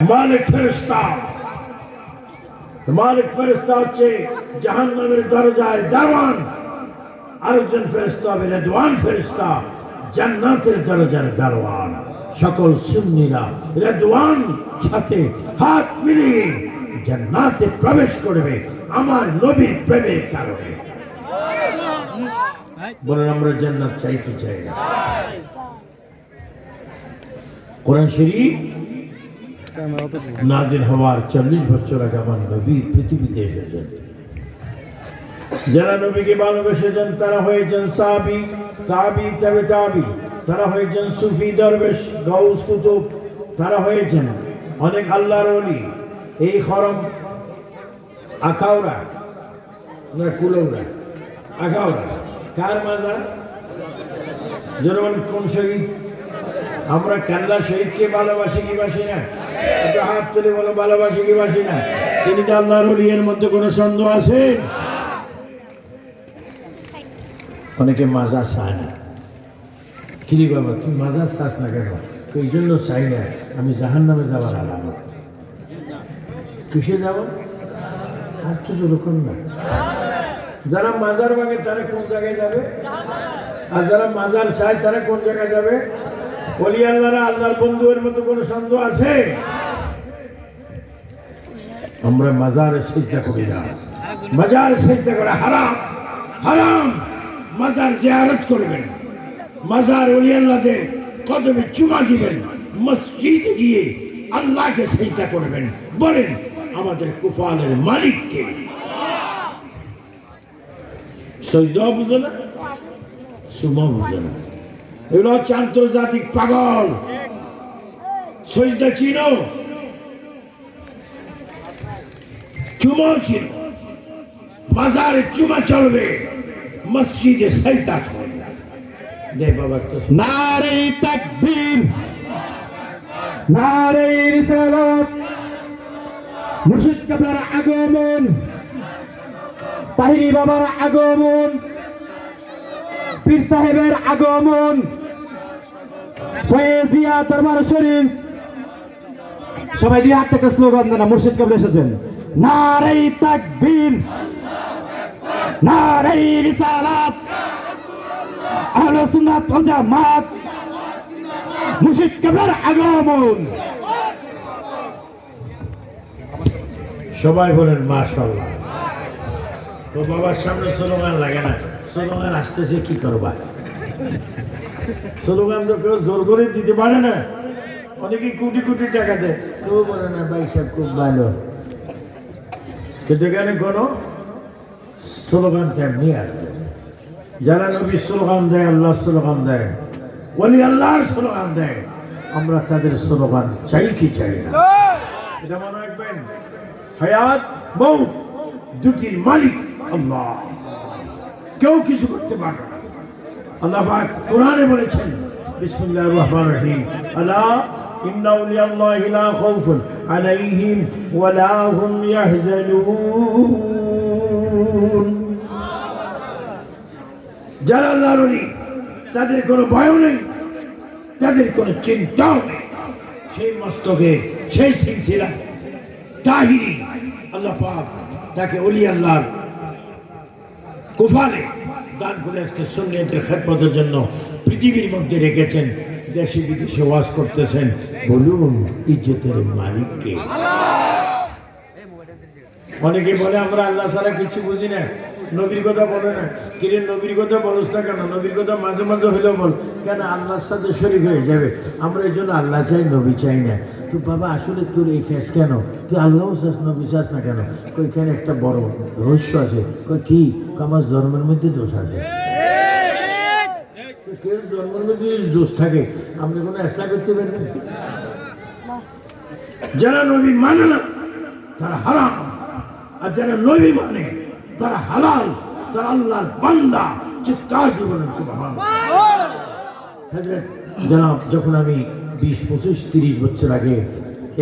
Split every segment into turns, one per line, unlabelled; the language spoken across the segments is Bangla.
মালিক ফেরেস্তা মালিক ফেরেস্তা হচ্ছে জাহান দরজায় দারওয়ান আরেকজন ফেরেস্তা হবে রেদওয়ান ফেরেস্তা জান্নাতের দরজার দারওয়ান সকল সুন্নিরা রেদওয়ান সাথে হাত মিলিয়ে জান্নাতে প্রবেশ করবে, আমার নবীর প্রেমের কারণে। বলেন, আমরা জান্নাত চাই চাই কোরআন শরীফ নাজির হওয়ার চল্লিশ বছর আগে আমার নবী পৃথিবীতে এসেছেন। যারা নবীকে ভালোবেসেছেন, তারা হয়েছেন সাবি তাবি তবে তাবি। তারা হয়েছেন সুফি দরবেশ গৌস কুতুব। তারা হয়েছেন অনেক আল্লাহর অলি এই খরম আখাউরা না কুলৌরা আখাউরা কার মাজার? যেমন কোন শহীদ? আমরা কান্লা শহীদকে ভালোবাসি কি বাসি না? একটু হাত তুলে বলো, ভালোবাসি কি বাসি না? তিনি কি আল্লাহর মধ্যে কোনো সন্দেহ আছে? অনেকে মাজা চায় না। কিরি বাবা, তুই মাজা চাস না কেন? জন্য চাই না। আমি জাহান নামে যাওয়ার আলামত। কিসে যাব? আর তো যেরকম না। যারা মাজার ভাঙে, তারা কোন জায়গায় যাবে? আর যারা মাজার চায়, তারা কোন জায়গায় যাবে? বলি আল্লাহরা, আল্লাহর বন্ধুয়ের মতো কোনো সন্দেহ আছে? আমরা মাজারে চিন্তা করি না। মাজার চিন্তা করে হারাম। হারাম। মাজার জিয়ারত করবেন। মাজার অলি আল্লাহদের কদমে চুমা দিবেন। মসজিদে গিয়ে আল্লাহকে চিন্তা করবেন। বলেন, আমাদের কুফালের মালিককে। সৈদা বুঝে না সুমা বুঝে না। এগুলো হচ্ছে আন্তর্জাতিক পাগল। সৈদা চিনো? চুমা চিনো? মাজারে চুমা চলবে, মসজিদে সৈদা চলবে। বাবা
নারে তাকবীর, নারে রিসালাত। মুর্শিদ আগমন তাহিরি বাবার আগমন, পীর সাহেবের আগমন। ফয়েজিয়া দরবার শরীফ। সবাই দিয়ে হাত থেকে স্লোগান দেন মুর্শিদ কাবলা এসেছেন? নারে তাকবীর নারে রিসালাত, আহলে সুন্নাত ওয়াল জামাত, মুর্শিদ কাবলার আগমন।
সবাই বলেন মাশাল্লাহ তো বাবার সামনে স্লোগান লাগে না। স্লোগান আসতেছে, কি করবা? স্লোগান তো কেউ জোর করে দিতে পারে না। অনেকে কোটি কোটি টাকা দেয়। বলে না, ভাই সাহেব খুব ভালো। কোনো স্লোগান তেমনি যারা নবী স্লোগান দেয়, আল্লাহ স্লোগান দেয় বলি আল্লাহর স্লোগান দেয়, আমরা তাদের স্লোগান চাই কি চাই না। এটা মনে রাখবেন, হায়াত, মৌত দুটির মালিক আল্লাহ। কেউ কিছু করতে পারবে না। আল্লাহ পাক কোরআনে বলেছেন, বিসমিল্লাহির রহমানির রহিম, আলা ইন্না আউলিয়াল্লাহি লা খাউফুন আলাইহিম ওয়া লা হুম ইয়াহজানুন যারা আল্লাহর ওলি, তাদের কোনো ভয় নেই, তাদের কোনো চিন্তাও নেই। সেই মস্তকে, সেই সিলসিলা তাহিরি আল্লাহ পাক তাকে অলি আল্লাহর কুফালে দান করে আজকে সন্ন্যতের খেদমতের জন্য পৃথিবীর মধ্যে রেখেছেন দেশে বিদেশে ওয়াজ করতেছেন। বলুন ইজ্জতের মালিককে অনেকে বলে আমরা আল্লাহ ছাড়া কিছু বুঝি না। নবীর কথা বলে না কিরে নবীর কথা বলস না কেন? নবীর কথা মাঝে মাঝে হলেও বল। কেন? আল্লাহর সাথে শরীর হয়ে যাবে। আমরা এই জন্য আল্লাহ চাই, নবী চাই না। তো বাবা, আসলে তোর এই ফেস কেন? তুই আল্লাহও চাস নবী চাস না কেন? ওইখানে একটা বড় রহস্য আছে। কই, কি? আমার জন্মের মধ্যে দোষ আছে। কেউ জন্মের মধ্যে দোষ থাকে, আপনি কোনো এসলা করতে পারবেন? যারা নবী মানে না, তারা হারাম। আর যারা নবী মানে তারা হালাল তারা আল্লাহর বান্দা। চিৎকার জীবনের সুবহান হযরত জনাব যখন আমি বিশ পঁচিশ তিরিশ বছর আগে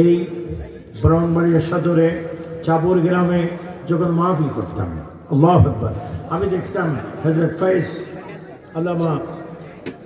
এই ব্রাহ্মণবাড়িয়া সদরে চাবর গ্রামে যখন মাহফিল করতাম আল্লাহ আকবার আমি দেখতাম হজরত ফয়েজ আল্লামা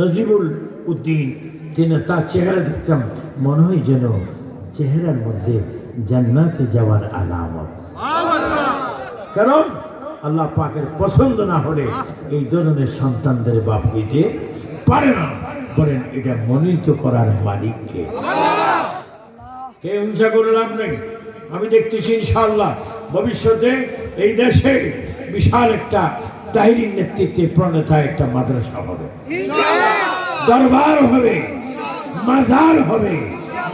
নজিবুল উদ্দিন তিনি তার চেহারা দেখতাম মনে হয় যেন চেহারার মধ্যে জান্নাতে যাওয়ার আলামত। কারণ আল্লাহ পাকের পছন্দ না হলে এই ধরনের সন্তানদের বাপ হইতে পারে না। বলেন এটা মনোনীত করার মালিককে। কে হিংসা করে লাভ নেই? আমি দেখতেছি ইনশাআল্লাহ ভবিষ্যতে এই দেশে বিশাল একটা তাহিরির নেতৃত্বে প্রণেতা একটা মাদ্রাসা হবে। দরবার হবে মাজার হবে।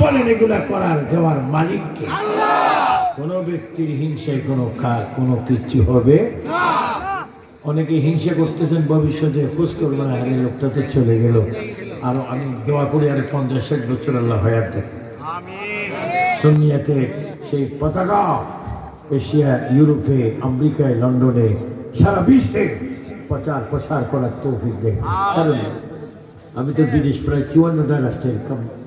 বলেন এগুলা করার যাওয়ার মালিককে। কোনো ব্যক্তির হিংসায় কোনো কাজ কোনো কিচ্ছু হবে? অনেকে হিংসা করতেছেন, ভবিষ্যতে খোঁজ করবে না, আরে লোকটা তো চলে গেল। আর আমি দোয়া করি, আর পঞ্চাশ ষাট বছর আল্লাহ হয়াত দেখ সেই পতাকা এশিয়া, ইউরোপে, আমেরিকায়, লন্ডনে সারা বিশ্বে প্রচার প্রসার করার তৌফিক দেখ আমি তো বিদেশ প্রায় চুয়ান্নটা রাষ্ট্রের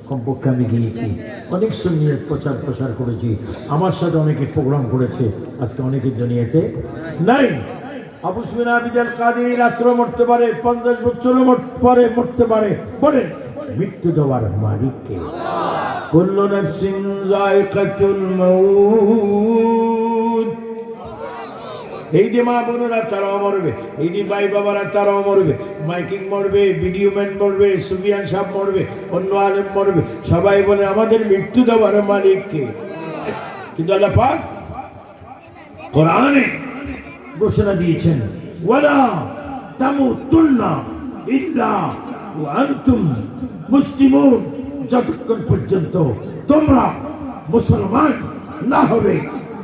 কমপক্ষে আমি গিয়েছি। অনেক সুন্দর প্রচার প্রসার করেছি। আমার সাথে অনেকে প্রোগ্রাম করেছে। আজকে অনেকের দুনিয়াতে নাই। আবু সুবিন আবিদাল কাদের রাত্র মরতে পারে, পঞ্চাশ বছরও পরে মরতে পারে। বলেন, মৃত্যু দেওয়ার মালিককে। কুল্লু সিং জায়কাতুল মাউত। এই যে মা বোনেরা, তারাও মরবে। এই যে ভাই বাবারা, তারাও মরবে। মাইকিং মরবে, ভিডিও ম্যান মরবে, সুফিয়ান সাহ মরবে, অন্য আলেম মরবে। সবাই বলে, আমাদের মৃত্যু দেওয়ার মালিককে। কিন্তু আল্লাহ পাক কোরআনে ঘোষণা দিয়েছেন, ওয়ালা তামুতুন্না ইল্লা ওয়া আনতুম মুসলিমুন। যতক্ষণ পর্যন্ত তোমরা মুসলমান না হবে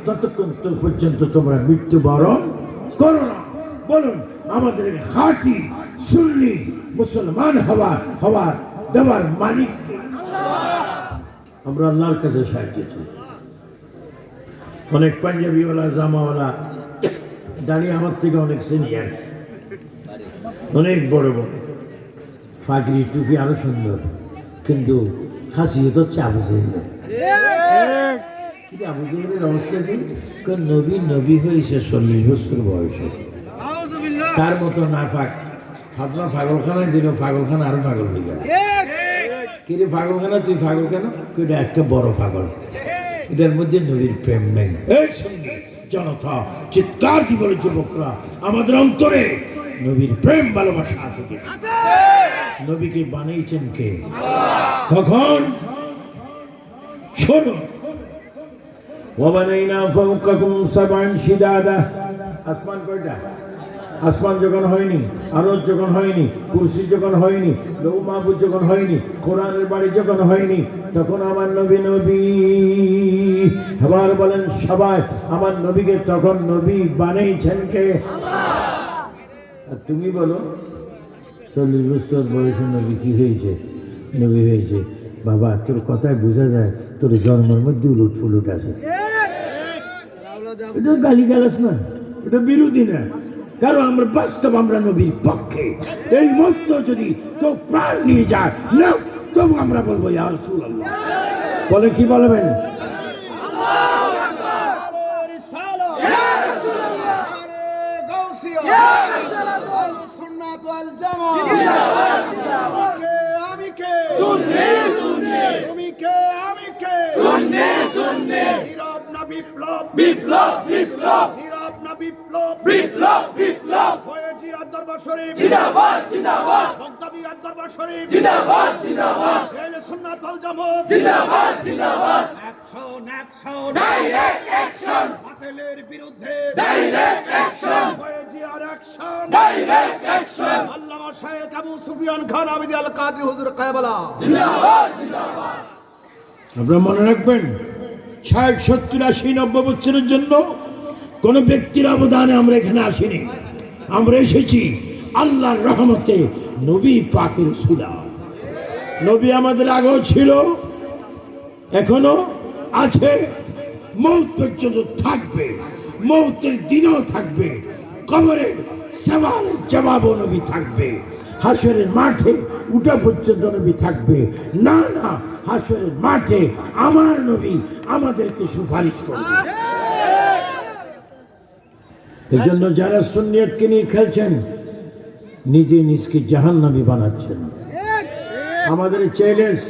ততক্ষণ তো পর্যন্ত তোমরা মৃত্যুবরণ করো না। বলুন, আমাদের হাতি, সুন্নি, মুসলমান হওয়ার হওয়ার, দেওয়ার মালিককে আমরা আল্লাহর কাছে সাহায্য চাই। অনেক পাঞ্জাবিওয়ালা, জামাওয়ালা, দাঁড়িয়ে আমার থেকে অনেক সিনিয়র অনেক বড় বড়। ফাগরি টুপি আরও সুন্দর। কিন্তু হাসি জেহেলের কিন্তু নবী নবী হয়েছে চল্লিশ বছর বয়সে। তার মতো না পাক ফাতমা পাগলখানায় দিল পাগলখানা আরও পাগল হয়ে গেল। কিরে পাগলখানা তুই পাগল কেন? এটা একটা বড় পাগল। এটার মধ্যে নবীর প্রেম নেই। এই জনতা, চিৎকার কি বলে যুবকরা, আমাদের অন্তরে নবীর প্রেম, ভালোবাসা আছে কি? নবীকে বানিয়েছেন কে? কখন? শোনো ওয়াবানাইনা ফাওকাকুম সাবআন শিদাদা। আসমান কয়টা? আসমান যখন হয়নি, আরজ যখন হয়নি, কুরসি যখন হয়নি লৌ মাহবুদ যখন হয়নি, কোরআনের বাড়ি যখন হয়নি, তখন আমার নবী নবী। আবার বলেন, সবাই, আমার নবীকে তখন নবী বানিয়েছেন কে? আর তুমি বলো, চল্লিশ বছর বয়সে নবী কী হয়েছে? নবী হয়েছে। বাবা, তোর কথায় বোঝা যায়, তোর জন্মের মধ্যে উলুট ফুলুট আছে। এটা গালি গালাস না এটা বিরোধী না। কারণ আমরা বাস্তব আমরা নবীর পক্ষে। এই মত যদি তো প্রাণ নিয়ে যায় না তবু আমরা বলব ইয়া রাসূলুল্লাহ। বলে কি বলবেন?
আমি কে? তুমি কে? আমি কে? বিপ্লব
বিপ্লব বিপ্লব।
নীরব না বিপ্লব।
বিপ্লব বিপ্লব।
হয়েছি দরবার শরীফ।
জিন্দাবাদ জিন্দাবাদ।
বগদাদি দরবার শরীফ।
জিন্দাবাদ জিন্দাবাদ।
এলে সুন্নাত আল জামাত।
জিন্দাবাদ জিন্দাবাদ।
অ্যাকশন অ্যাকশন
ডাইরেক্ট অ্যাকশন
বাতিলের বিরুদ্ধে।
ডাইরেক্ট অ্যাকশন
আর action
direct action
Allama Abu Sufian খান আবিদি আল কাদরি হুজুর কায়বালা।
জিন্দাবাদ জিন্দাবাদ।
আপনারা মনে রাখবেন ষাট, সত্তর, আশি, নব্বই বছরের জন্য কোনো ব্যক্তির অবদানে আমরা এখানে আসিনি। আমরা এসেছি আল্লাহর রহমতে নবী পাকের সুদা। নবী আমাদের আগেও ছিল, এখনও আছে। মৌত পর্যন্ত থাকবে, মৌতের দিনও থাকবে কবরের সওয়ালের জবাবও নবী থাকবে। হাসরের মাঠে উঠা পর্যন্ত নবী থাকবে। না না, হাসরের মাঠে আমার নবী আমাদেরকে সুপারিশ করবে। এই জন্য যারা সুন্নিয়তকে নিয়ে খেলছেন, নিজে নিজকে জাহান নবী বানাচ্ছেন। আমাদের চ্যালেঞ্জ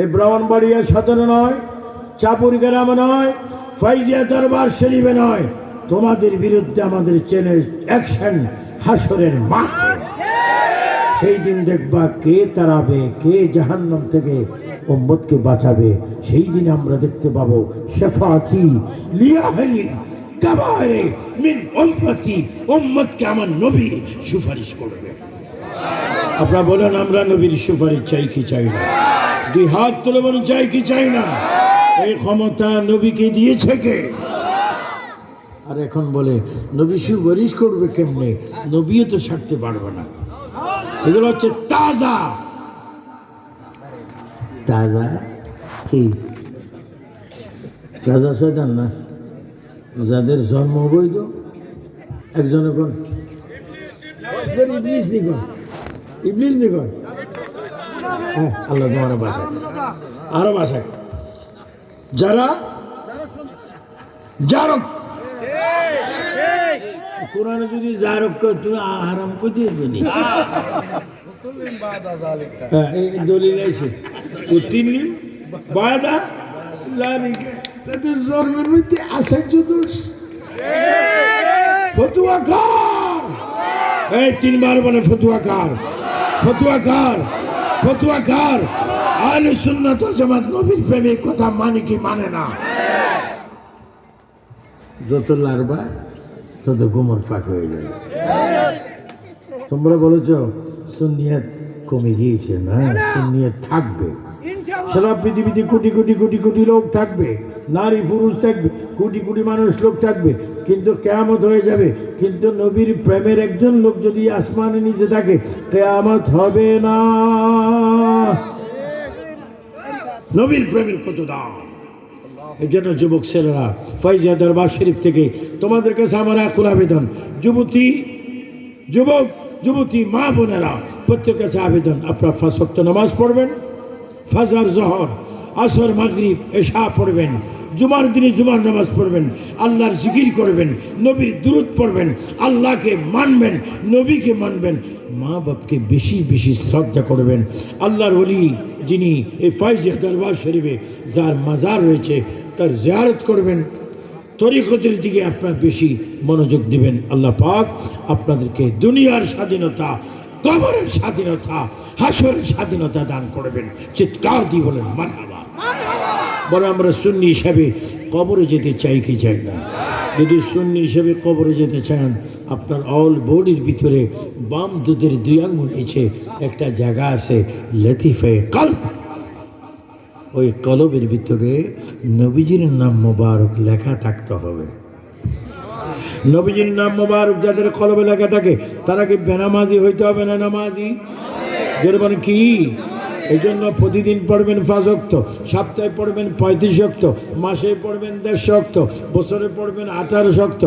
এই ব্রাহ্মণবাড়িয়া সদরে নয়, চাপুর গ্রামে নয়, ফাইজিয়া দরবার শরীফে নয়। তোমাদের বিরুদ্ধে আমাদের চ্যালেঞ্জ, অ্যাকশন হাসরের মাঠে। সেই দিন দেখবা কে তারাবে কে জাহান্নাম থেকে উম্মতকে বাঁচাবে, সেই দিন আমরা দেখতে পাবো শেফাতি লিয়াহলিন কাবারে মিন উম্মতি উম্মতকে আমার নবী সুপারিশ করবে। আপনারা বলেন, আমরা নবীর সুপারিশ চাই কি চাই না? দুই হাত তুলে বলেন, চাই কি চাই না? এই ক্ষমতা নবীকে দিয়েছে কে? আর এখন বলে, নবী সুপারিশ করবে কেমনে? নবীও তো ছাড়তে পারবে না। এগুলো হচ্ছে তাজা। তাজা কি? তাজা শয়তান না? যাদের জন্ম বৈধ একজনে কোন? ইবলিশ নিকন ইবলিশ নিকন হ্যাঁ আল্লাহ তোমার আরও বাসা যারা জারক কোরআনে যদি কয় তুমি আরাম কই দিয়ে দিবি হ্যাঁ দলিল আছে। উত্তীর্ণ বায়দা লারিকা তাদের জন্মের মধ্যে আশ্চর্য দোষ। ফতুয়া কার এই তিনবার বলে ফতুয়া কার ফতুয়া কার ফতুয়া কার আহলে সুন্নাত জামাত নবীর প্রেমে কথা মানে কি মানে না। যত লারবা তত গোমর ফাঁক হয়ে যাবে। তোমরা বলেছ সুন্নিয়াত কমে গিয়েছে না? সুন্নিয়াত থাকবে। সারা পৃথিবীতে কোটি কোটি কোটি কোটি লোক থাকবে। নারী পুরুষ থাকবে কোটি কোটি মানুষ লোক থাকবে। কিন্তু কেয়ামত হয়ে যাবে। কিন্তু নবীর প্রেমের একজন লোক যদি আসমানে নিচে থাকে কেয়ামত হবে না। নবীর প্রেমের কত দাম? জন্য যুবক ছেলেরা ফয়জা দরবার শরীফ থেকে তোমাদের কাছে আমার আকুল আবেদন। যুবতী, যুবক, যুবতী, মা বোনেরা, প্রত্যেকের কাছে আবেদন। আপনার ফাঁসক্ত নামাজ পড়বেন। ফাজার জহর আসর, মাগরিব, এশা পড়বেন। জুমার দিনে জুমার নামাজ পড়বেন। আল্লাহর জিকির করবেন। নবীর দূরত পড়বেন। আল্লাহকে মানবেন, নবীকে মানবেন। মা বাপকে বেশি বেশি শ্রদ্ধা করবেন। আল্লাহর অলি যিনি এই ফাইজিয়া দরবার শরীফে যার মাজার রয়েছে, তার জিয়ারত করবেন। তরিকতের দিকে আপনার বেশি মনোযোগ দিবেন। আল্লাহ পাক আপনাদেরকে দুনিয়ার স্বাধীনতা, কবরের স্বাধীনতা, হাসরের স্বাধীনতা দান করবেন। চিৎকার দিয়ে বলেন, মারহাবা। বলে আমরা সুন্নি হিসাবে কবরে যেতে চাই কি চাই না? যদি সুন্নি হিসেবে কবরে যেতে চান, আপনার অল বডির ভিতরে বাম দুধের দুই আঙ্গুল নিচে একটা জায়গা আছে, লতিফে কল্প ওই কলবের ভিতরে নবীজির নাম মোবারক লেখা থাকতে হবে। নবীজির নাম মোবারক যাদের কলবে লেখা থাকে, তারা কি বেনামাজি হইতে হবে না নামাজি? যেরকম কি? এই জন্য প্রতিদিন পড়বেন অক্ত সপ্তাহে পড়বেন পঁয়ত্রিশ অক্ত মাসে পড়বেন দেড়শো অক্ত বছরে পড়বেন আঠারোশো অক্ত